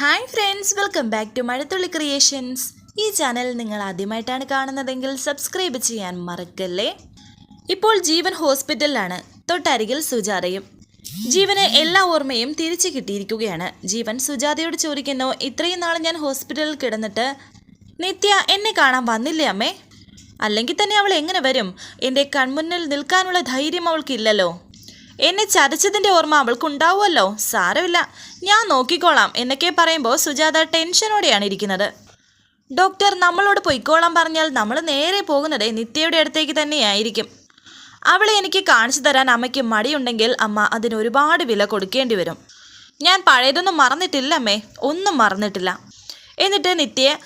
Hi friends welcome back to Mazhathulli creations ഈ channel നിങ്ങൾ ആദ്യമായിട്ടാണ് കാണുന്നതെങ്കിൽ സബ്സ്ക്രൈബ് ചെയ്യാൻ മറക്കല്ലേ? ഇപ്പോൾ ജീവൻ ഹോസ്പിറ്റലിലാണ്. തൊട്ടരികിൽ സുജാതയും. ജീവന് എല്ലാ ഓർമ്മയും തിരിച്ചു കിട്ടിയിരിക്കുകയാണ്. ജീവൻ സുജാതയോട് ചോദിക്കുന്നു ഇത്രയും നാൾ ഞാൻ ഹോസ്പിറ്റലിൽ കിടന്നിട്ട് നിത്യ എന്നെ കാണാൻ വന്നില്ലേ അമ്മേ? അല്ലെങ്കിൽ തന്നെ അവൾ എങ്ങനെ വരും? എന്റെ കൺമുന്നിൽ നിൽക്കാനുള്ള ധൈര്യം അവൾക്കില്ലല്ലോ. എന്നെ ചതച്ചതിന്റെ ഓർമ്മ അവൾക്കുണ്ടാവുമല്ലോ? സാരമില്ല. ഞാൻ നോക്കിക്കോളാം എന്നൊക്കെ പറയുമ്പോൾ സുജാത ടെൻഷനോടെയാണ് ഇരിക്കുന്നത്. ഡോക്ടർ നമ്മളോട് പൊയ്ക്കോളാൻ പറഞ്ഞാൽ നമ്മൾ നേരെ പോകുന്നത് നിത്യയുടെ അടുത്തേക്ക് തന്നെയായിരിക്കും. അവളെ എനിക്ക് കാണിച്ചു തരാൻ അമ്മയ്ക്ക് മടിയുണ്ടെങ്കിൽ അമ്മ അതിന് ഒരുപാട് വില കൊടുക്കേണ്ടി വരും. ഞാൻ പഴയതൊന്നും മറന്നിട്ടില്ല അമ്മേ. ഒന്നും മറന്നിട്ടില്ല. എന്നിട്ട് നിത്യയെ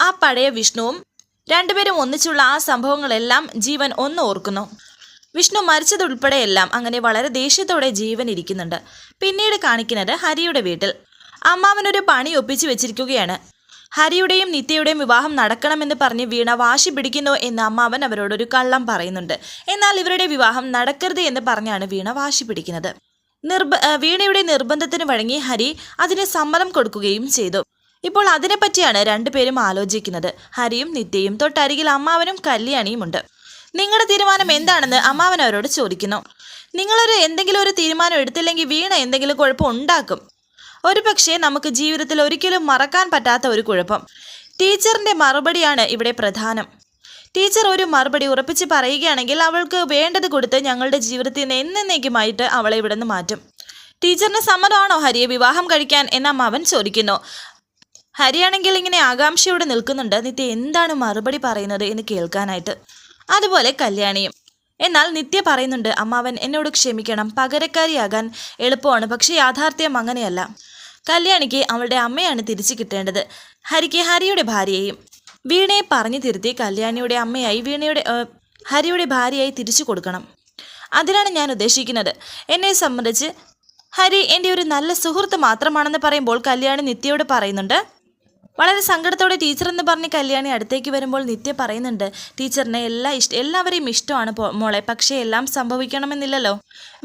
ആ പഴയ വിഷ്ണുവും രണ്ടുപേരും ഒന്നിച്ചുള്ള ആ സംഭവങ്ങളെല്ലാം ജീവൻ ഒന്ന് ഓർക്കുന്നു. വിഷ്ണു മരിച്ചതുൾപ്പെടെയെല്ലാം അങ്ങനെ വളരെ ദേഷ്യത്തോടെ ജീവൻ ഇരിക്കുന്നുണ്ട്. പിന്നീട് കാണിക്കുന്നത് ഹരിയുടെ വീട്ടിൽ. അമ്മാവനൊരു പണി ഒപ്പിച്ചു വെച്ചിരിക്കുകയാണ്. ഹരിയുടെയും നിത്യയുടെയും വിവാഹം നടക്കണമെന്ന് പറഞ്ഞ് വീണ വാശി പിടിക്കുന്നു എന്ന് അമ്മാവൻ അവരോടൊരു കള്ളം പറയുന്നുണ്ട്. എന്നാൽ ഇവരുടെ വിവാഹം നടക്കരുത് എന്ന് പറഞ്ഞാണ് വീണ വാശി പിടിക്കുന്നത്. നിർബ വീണയുടെ നിർബന്ധത്തിന് വഴങ്ങി ഹരി അതിന് സമ്മതം കൊടുക്കുകയും ചെയ്തു. ഇപ്പോൾ അതിനെപ്പറ്റിയാണ് രണ്ടുപേരും ആലോചിക്കുന്നത്. ഹരിയും നിത്യയും തൊട്ടരികിൽ അമ്മാവനും കല്യാണിയുമുണ്ട് നിങ്ങളുടെ തീരുമാനം എന്താണെന്ന് അമ്മാവൻ അവരോട് ചോദിക്കുന്നു. നിങ്ങളൊരു എന്തെങ്കിലും ഒരു തീരുമാനം എടുത്തില്ലെങ്കിൽ വീണ എന്തെങ്കിലും കുഴപ്പം ഉണ്ടാക്കും. ഒരു പക്ഷേ നമുക്ക് ജീവിതത്തിൽ ഒരിക്കലും മറക്കാൻ പറ്റാത്ത ഒരു കുഴപ്പം. ടീച്ചറിന്റെ മറുപടിയാണ് ഇവിടെ പ്രധാനം. ടീച്ചർ ഒരു മറുപടി ഉറപ്പിച്ച് പറയുകയാണെങ്കിൽ അവൾക്ക് വേണ്ടത് കൊടുത്ത് ഞങ്ങളുടെ ജീവിതത്തിൽ നിന്ന് എന്നേക്കുമായിട്ട് അവളെ ഇവിടെ നിന്ന് മാറ്റും. ടീച്ചറിന് സമ്മതമാണോ ഹരിയെ വിവാഹം കഴിക്കാൻ എന്ന അമ്മാവൻ ചോദിക്കുന്നു. ഹരിയാണെങ്കിൽ ഇങ്ങനെ ആകാംക്ഷയോടെ നിൽക്കുന്നുണ്ട്. നിത്യ എന്താണ് മറുപടി പറയുന്നത് എന്ന് കേൾക്കാനായിട്ട്. അതുപോലെ കല്യാണിയും. എന്നാൽ നിത്യ പറയുന്നുണ്ട് അമ്മാവൻ എന്നോട് ക്ഷമിക്കണം പകരക്കാരിയാകാൻ എളുപ്പമാണ് പക്ഷേ യാഥാർത്ഥ്യം അങ്ങനെയല്ല. കല്യാണിക്ക് അവളുടെ അമ്മയാണ് തിരിച്ചു കിട്ടേണ്ടത്. ഹരിക്ക് ഹരിയുടെ ഭാര്യയെയും വീണയെ പറഞ്ഞു തിരുത്തി കല്യാണിയുടെ അമ്മയായി വീണയുടെ ഹരിയുടെ ഭാര്യയായി തിരിച്ചു കൊടുക്കണം. അതിനാണ് ഞാൻ ഉദ്ദേശിക്കുന്നത്. എന്നെ സംബന്ധിച്ച് ഹരി എന്റെ ഒരു നല്ല സുഹൃത്ത് മാത്രമാണെന്ന് പറയുമ്പോൾ കല്യാണി നിത്യയോട് പറയുന്നുണ്ട് വളരെ സങ്കടത്തോടെ ടീച്ചർ എന്ന് പറഞ്ഞ് കല്യാണി അടുത്തേക്ക് വരുമ്പോൾ നിത്യ പറയുന്നുണ്ട് ടീച്ചറിനെ എല്ലാ ഇഷ്ട എല്ലാവരെയും ഇഷ്ടമാണ് മോളെ പക്ഷേ എല്ലാം സംഭവിക്കണമെന്നില്ലല്ലോ.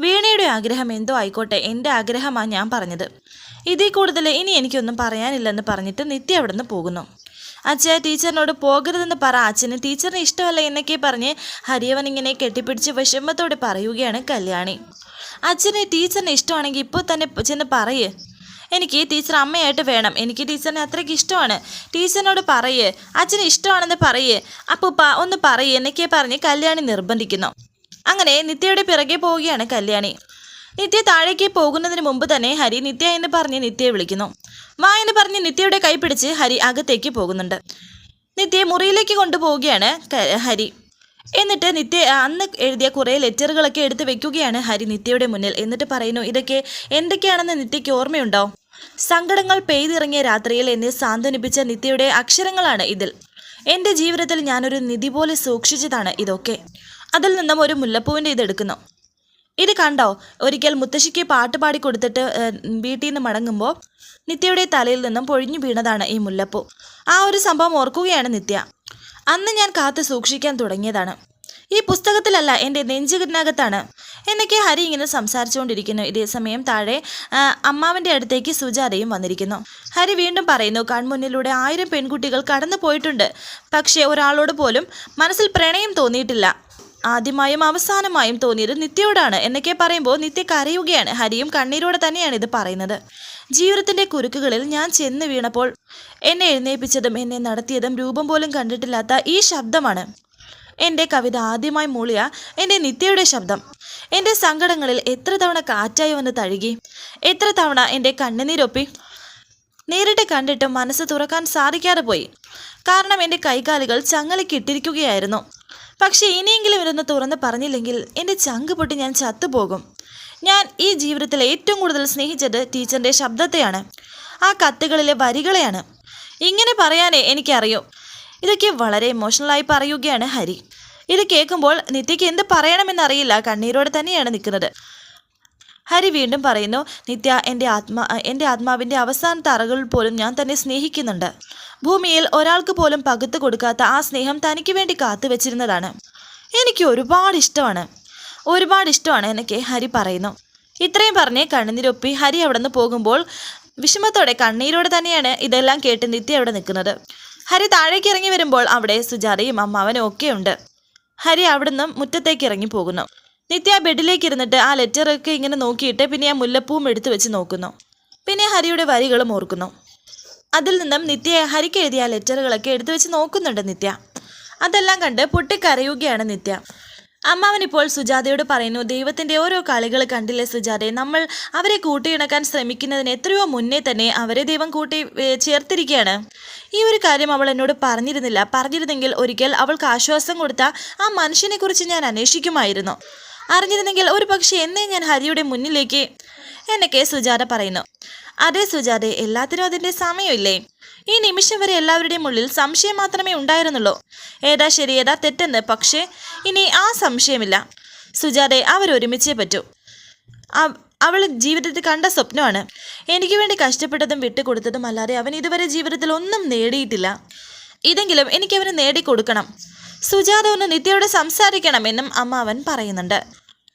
വീണയുടെ ആഗ്രഹം എന്തോ ആയിക്കോട്ടെ എന്റെ ആഗ്രഹമാണ് ഞാൻ പറഞ്ഞത്. ഇതിൽ കൂടുതൽ ഇനി എനിക്കൊന്നും പറയാനില്ലെന്ന് പറഞ്ഞിട്ട് നിത്യ അവിടെ നിന്ന് പോകുന്നു. അച്ഛ ടീച്ചറിനോട് പോകരുതെന്ന് പറ അച്ഛന് ടീച്ചറിന് ഇഷ്ടമല്ല എന്നൊക്കെ പറഞ്ഞ് ഹരിയവൻ ഇങ്ങനെ കെട്ടിപ്പിടിച്ച് വിഷമത്തോടെ പറയുകയാണ് കല്യാണി. അച്ഛന് ടീച്ചറിന് ഇഷ്ടമാണെങ്കിൽ ഇപ്പോൾ തന്നെ ചെന്ന് പറയ്. എനിക്ക് ടീച്ചർ അമ്മയായിട്ട് വേണം. എനിക്ക് ടീച്ചറിനെ അത്രയ്ക്ക് ഇഷ്ടമാണ്. ടീച്ചറിനോട് പറയേ. അച്ഛന് ഇഷ്ടമാണെന്ന് പറയേ. അപ്പൂപ്പ ഒന്ന് പറയേ. എന്നൊക്കെ പറഞ്ഞ് കല്യാണി നിർബന്ധിക്കുന്നു. അങ്ങനെ നിത്യയുടെ പിറകെ പോവുകയാണ് കല്യാണി. നിത്യ താഴേക്ക് പോകുന്നതിന് മുമ്പ് തന്നെ ഹരി നിത്യ എന്ന് പറഞ്ഞ് നിത്യയെ വിളിക്കുന്നു. വാ എന്ന് പറഞ്ഞ് നിത്യയുടെ കൈ പിടിച്ച് ഹരി അകത്തേക്ക് പോകുന്നുണ്ട്. നിത്യയെ മുറിയിലേക്ക് കൊണ്ടുപോവുകയാണ് ഹരി. എന്നിട്ട് നിത്യ അന്ന് എഴുതിയ കുറേ ലെറ്ററുകളൊക്കെ എടുത്ത് വെക്കുകയാണ് ഹരി നിത്യയുടെ മുന്നിൽ. എന്നിട്ട് പറയുന്നു ഇതൊക്കെ എന്തൊക്കെയാണെന്ന് നിത്യയ്ക്ക് ഓർമ്മയുണ്ടോ? സങ്കടങ്ങൾ പെയ്തിറങ്ങിയ രാത്രിയിൽ എന്നെ സാന്ത്വനിപ്പിച്ച നിത്യയുടെ അക്ഷരങ്ങളാണ് ഇതിൽ. എന്റെ ജീവിതത്തിൽ ഞാനൊരു നിധി പോലെ സൂക്ഷിച്ചതാണ് ഇതൊക്കെ. അതിൽ നിന്നും ഒരു മുല്ലപ്പൂവിന്റെ ഇതെടുക്കുന്നു ഇത് കണ്ടോ? ഒരിക്കൽ മുത്തശ്ശിക്ക് പാട്ട് പാടി കൊടുത്തിട്ട് വീട്ടിൽ നിന്ന് മടങ്ങുമ്പോൾ നിത്യയുടെ തലയിൽ നിന്നും പൊഴിഞ്ഞു വീണതാണ് ഈ മുല്ലപ്പൂ. ആ ഒരു സംഭവം ഓർക്കുകയാണ് നിത്യ. അന്ന് ഞാൻ കാത്തു സൂക്ഷിക്കാൻ തുടങ്ങിയതാണ്. ഈ പുസ്തകത്തിലല്ല എന്റെ നെഞ്ചിനകത്താണ്. എന്നൊക്കെ ഹരി ഇങ്ങനെ സംസാരിച്ചുകൊണ്ടിരിക്കുന്നു. ഇതേ സമയം താഴെ അമ്മാവിന്റെ അടുത്തേക്ക് സുജാതയും വന്നിരിക്കുന്നു. ഹരി വീണ്ടും പറയുന്നു കൺമുന്നിലൂടെ ആയിരം പെൺകുട്ടികൾ കടന്നു പോയിട്ടുണ്ട് പക്ഷേ ഒരാളോട് പോലും മനസ്സിൽ പ്രണയം തോന്നിയിട്ടില്ല. ആദ്യമായും അവസാനമായും തോന്നിയത് നിത്യയോടാണ്. എന്നൊക്കെ പറയുമ്പോൾ നിത്യ കരയുകയാണ്. ഹരിയും കണ്ണീരോടെ തന്നെയാണ് ഇത് പറയുന്നത്. ജീവിതത്തിന്റെ കുരുക്കുകളിൽ ഞാൻ ചെന്ന് വീണപ്പോൾ എന്നെ എഴുന്നേൽപ്പിച്ചതും എന്നെ നടത്തിയതും രൂപം പോലും കണ്ടിട്ടില്ലാത്ത ഈ ശബ്ദമാണ് എന്റെ കവിത ആദ്യമായി മൂളിയ എന്റെ നിത്യയുടെ ശബ്ദം. എന്റെ സങ്കടങ്ങളിൽ എത്ര തവണ കാറ്റായി വന്ന് തഴുകി എത്ര തവണ എന്റെ കണ്ണുനീരൊപ്പി നേരിട്ട് കണ്ടിട്ടും മനസ്സ് തുറക്കാൻ സാധിക്കാതെ പോയി. കാരണം എന്റെ കൈകാലുകൾ ചങ്ങലക്കിട്ടിരിക്കുകയായിരുന്നു പക്ഷേ ഇനിയെങ്കിലും ഇതൊന്ന് തുറന്ന് പറഞ്ഞില്ലെങ്കിൽ എന്റെ ചങ്ക് പൊട്ടി ഞാൻ ചത്തുപോകും. ഞാൻ ഈ ജീവിതത്തിൽ ഏറ്റവും കൂടുതൽ സ്നേഹിച്ചത് ടീച്ചറിന്റെ ശബ്ദത്തെയാണ്. ആ കത്തുകളിലെ വരികളെയാണ്. ഇങ്ങനെ പറയാനേ എനിക്കറിയൂ. ഇതൊക്കെ വളരെ ഇമോഷണലായി പറയുകയാണ് ഹരി. ഇത് കേൾക്കുമ്പോൾ നിത്യയ്ക്ക് എന്ത് പറയണമെന്നറിയില്ല. കണ്ണീരോടെ തന്നെയാണ് നിൽക്കുന്നത്. ഹരി വീണ്ടും പറയുന്നു നിത്യ എന്റെ ആത്മാ എന്റെ ആത്മാവിന്റെ അവസാനത്തെ അറകളിൽ പോലും ഞാൻ തന്നെ സ്നേഹിക്കുന്നുണ്ട്. ഭൂമിയിൽ ഒരാൾക്ക് പോലും പകുത്തു കൊടുക്കാത്ത ആ സ്നേഹം തനിക്ക് വേണ്ടി കാത്തു വെച്ചിരുന്നതാണ്. എനിക്ക് ഒരുപാട് ഇഷ്ടമാണ്. ഒരുപാട് ഇഷ്ടമാണ് എന്നൊക്കെ ഹരി പറയുന്നു. ഇത്രയും പറഞ്ഞ് കണ്ണുനീരൊപ്പി ഹരി അവിടെ നിന്ന് പോകുമ്പോൾ വിഷമത്തോടെ കണ്ണീരോടെ തന്നെയാണ് ഇതെല്ലാം കേട്ട് നിത്യ അവിടെ നിൽക്കുന്നത്. ഹരി താഴേക്ക് ഇറങ്ങി വരുമ്പോൾ അവിടെ സുജാതയും അമ്മാവനും ഒക്കെ ഉണ്ട്. ഹരി അവിടുന്ന് മുറ്റത്തേക്ക് ഇറങ്ങി പോകുന്നു. നിത്യ ബെഡിലേക്ക് ഇരുന്നിട്ട് ആ ലെറ്ററൊക്കെ ഇങ്ങനെ നോക്കിയിട്ട് പിന്നെ ആ മുല്ലപ്പൂവും എടുത്തു വെച്ച് നോക്കുന്നു. പിന്നെ ഹരിയുടെ വരികളും ഓർക്കുന്നു. അതിൽ നിന്നും നിത്യ ഹരിക്ക് എഴുതിയ ലെറ്ററുകളൊക്കെ എടുത്തു വെച്ച് നോക്കുന്നുണ്ട് നിത്യ. അതെല്ലാം കണ്ട് പൊട്ടിക്കരയുകയാണ് നിത്യ. അമ്മാവൻ ഇപ്പോൾ സുജാതയോട് പറയുന്നു ദൈവത്തിന്റെ ഓരോ കളികൾ കണ്ടില്ലേ സുജാതയെ നമ്മൾ അവരെ കൂട്ടിയിണക്കാൻ ശ്രമിക്കുന്നതിന് എത്രയോ മുന്നേ തന്നെ അവരെ ദൈവം കൂട്ടി ചേർത്തിരിക്കുകയാണ്. ഈ ഒരു കാര്യം അവൾ എന്നോട് പറഞ്ഞിരുന്നില്ല. പറഞ്ഞിരുന്നെങ്കിൽ ഒരിക്കൽ അവൾക്ക് ആശ്വാസം കൊടുത്ത ആ മനുഷ്യനെക്കുറിച്ച് ഞാൻ അന്വേഷിക്കുമായിരുന്നു. അറിഞ്ഞിരുന്നെങ്കിൽ ഒരു പക്ഷേ എന്നേ ഞാൻ ഹരിയുടെ മുന്നിലേക്ക് എന്നൊക്കെ സുജാത പറയുന്നു. അതേ സുജാതെ എല്ലാത്തിനും അതിന്റെ സമയമില്ലേ? ഈ നിമിഷം വരെ എല്ലാവരുടെയും ഉള്ളിൽ സംശയം മാത്രമേ ഉണ്ടായിരുന്നുള്ളൂ. ഏതാ ശരി ഏതാ തെറ്റെന്ന്? പക്ഷേ ഇനി ആ സംശയമില്ല. സുജാതെ അവരൊരുമിച്ചേ പറ്റൂ. അവൾ ജീവിതത്തിൽ കണ്ട സ്വപ്നമാണ്. എനിക്ക് വേണ്ടി കഷ്ടപ്പെട്ടതും വിട്ടുകൊടുത്തതും അല്ലാതെ അവൻ ഇതുവരെ ജീവിതത്തിൽ ഒന്നും നേടിയിട്ടില്ല. ഇതെങ്കിലും എനിക്കവന് നേടിക്കൊടുക്കണം. സുജാത ഒന്ന് നിത്യയോട് സംസാരിക്കണമെന്നും അമ്മ അവൻ പറയുന്നുണ്ട്.